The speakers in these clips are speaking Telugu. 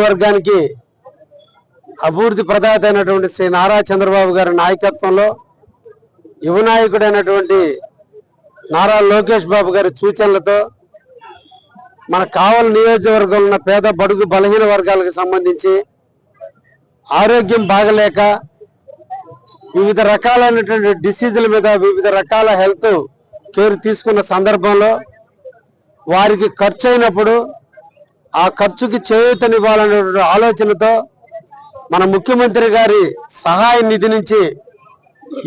నియోజకవర్గానికి అభివృద్ధి ప్రదాత అయినటువంటి శ్రీ నారా చంద్రబాబు గారి నాయకత్వంలో యువ నాయకుడైనటువంటి నారా లోకేష్ బాబు గారి సూచనలతో మన కావల నియోజకవర్గంలో ఉన్న పేద బడుగు బలహీన వర్గాలకు సంబంధించి ఆరోగ్యం బాగలేక వివిధ రకాలైనటువంటి డిసీజుల మీద వివిధ రకాల హెల్త్ కేర్ తీసుకున్న సందర్భంలో వారికి ఖర్చు అయినప్పుడు ఆ ఖర్చుకి చేయూతనివ్వాలనే ఆలోచనతో మన ముఖ్యమంత్రి గారి సహాయ నిధి నుంచి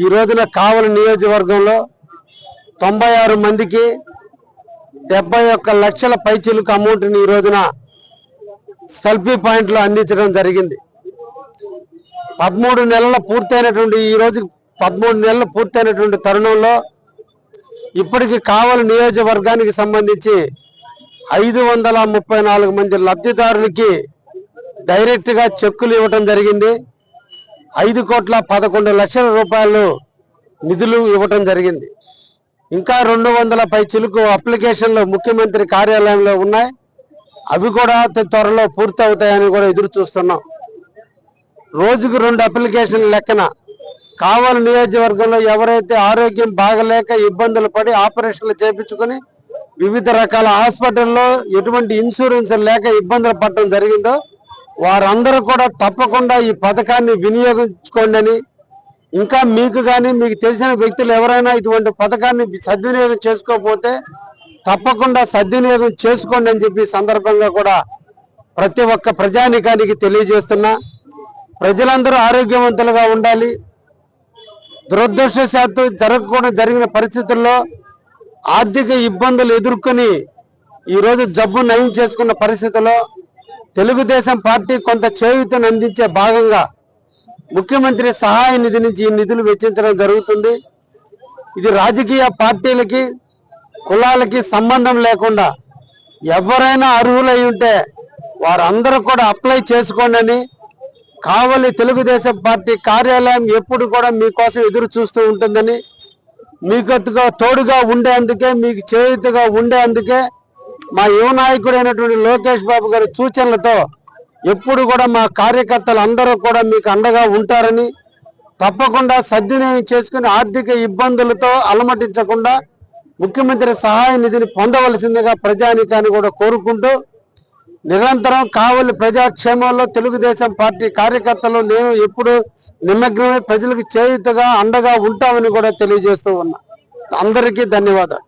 ఈ రోజున కావలి నియోజకవర్గంలో తొంభై ఆరు మందికి డెబ్బై ఒక్క లక్షల పైచీలకు అమౌంట్ని ఈ రోజున సెల్ఫీ పాయింట్లో అందించడం జరిగింది. పదమూడు నెలల పూర్తయినటువంటి ఈ రోజు పదమూడు నెలలు పూర్తయినటువంటి తరుణంలో ఇప్పటికి కావలి నియోజకవర్గానికి సంబంధించి ఐదు వందల ముప్పై నాలుగు మంది లబ్ధిదారులకి డైరెక్ట్గా చెక్కులు ఇవ్వటం జరిగింది. ఐదు కోట్ల పదకొండు లక్షల రూపాయలు నిధులు ఇవ్వటం జరిగింది. ఇంకా రెండు వందల పై చిలుకు అప్లికేషన్లు ముఖ్యమంత్రి కార్యాలయంలో ఉన్నాయి. అవి కూడా త్వరలో పూర్తి అవుతాయని కూడా ఎదురు చూస్తున్నాం. రోజుకు రెండు అప్లికేషన్ల లెక్కన కావలి నియోజకవర్గంలో ఎవరైతే ఆరోగ్యం బాగలేక ఇబ్బందులు పడి ఆపరేషన్లు చేపించుకొని వివిధ రకాల హాస్పిటల్లో ఎటువంటి ఇన్సూరెన్స్ లేక ఇబ్బందులు పడటం జరిగిందో వారందరూ కూడా తప్పకుండా ఈ పథకాన్ని వినియోగించుకోండి అని. ఇంకా మీకు కానీ మీకు తెలిసిన వ్యక్తులు ఎవరైనా ఇటువంటి పథకాన్ని సద్వినియోగం చేసుకోకపోతే తప్పకుండా సద్వినియోగం చేసుకోండి అని చెప్పి సందర్భంగా కూడా ప్రతి ఒక్క ప్రజానికానికి తెలియజేస్తున్నా. ప్రజలందరూ ఆరోగ్యవంతులుగా ఉండాలి. దురదృష్టశాత్తు జరగకుండా జరిగిన పరిస్థితుల్లో ఆర్థిక ఇబ్బందులు ఎదుర్కొని ఈరోజు జబ్బు నయం చేసుకున్న పరిస్థితుల్లో తెలుగుదేశం పార్టీ కొంత చేయూతను అందించే భాగంగా ముఖ్యమంత్రి సహాయ నిధి నుంచి ఈ నిధులు వెచ్చించడం జరుగుతుంది. ఇది రాజకీయ పార్టీలకి కులాలకి సంబంధం లేకుండా ఎవరైనా అర్హులై ఉంటే వారందరూ కూడా అప్లై చేసుకోండి అని కావలి తెలుగుదేశం పార్టీ కార్యాలయం ఎప్పుడు కూడా మీకోసం ఎదురు చూస్తూ ఉంటుందని మీకట్టుగా తోడుగా ఉండేందుకే మీకు చేయుతగా ఉండేందుకే మా యువ నాయకుడైనటువంటి లోకేష్ బాబు గారి సూచనలతో ఎప్పుడు కూడా మా కార్యకర్తలు అందరూ కూడా మీకు అండగా ఉంటారని తప్పకుండా సద్వినియోగం చేసుకుని ఆర్థిక ఇబ్బందులతో అలమటించకుండా ముఖ్యమంత్రి సహాయ నిధిని పొందవలసిందిగా ప్రజానికాన్ని కూడా కోరుకుంటూ నిరంతరం కావలి ప్రజాక్షేమంలో తెలుగుదేశం పార్టీ కార్యకర్తలు నేను ఎప్పుడు నిమగ్నమై ప్రజలకు చేయుతగా అండగా ఉంటామని కూడా తెలియజేస్తూ ఉన్నా. అందరికీ ధన్యవాదాలు.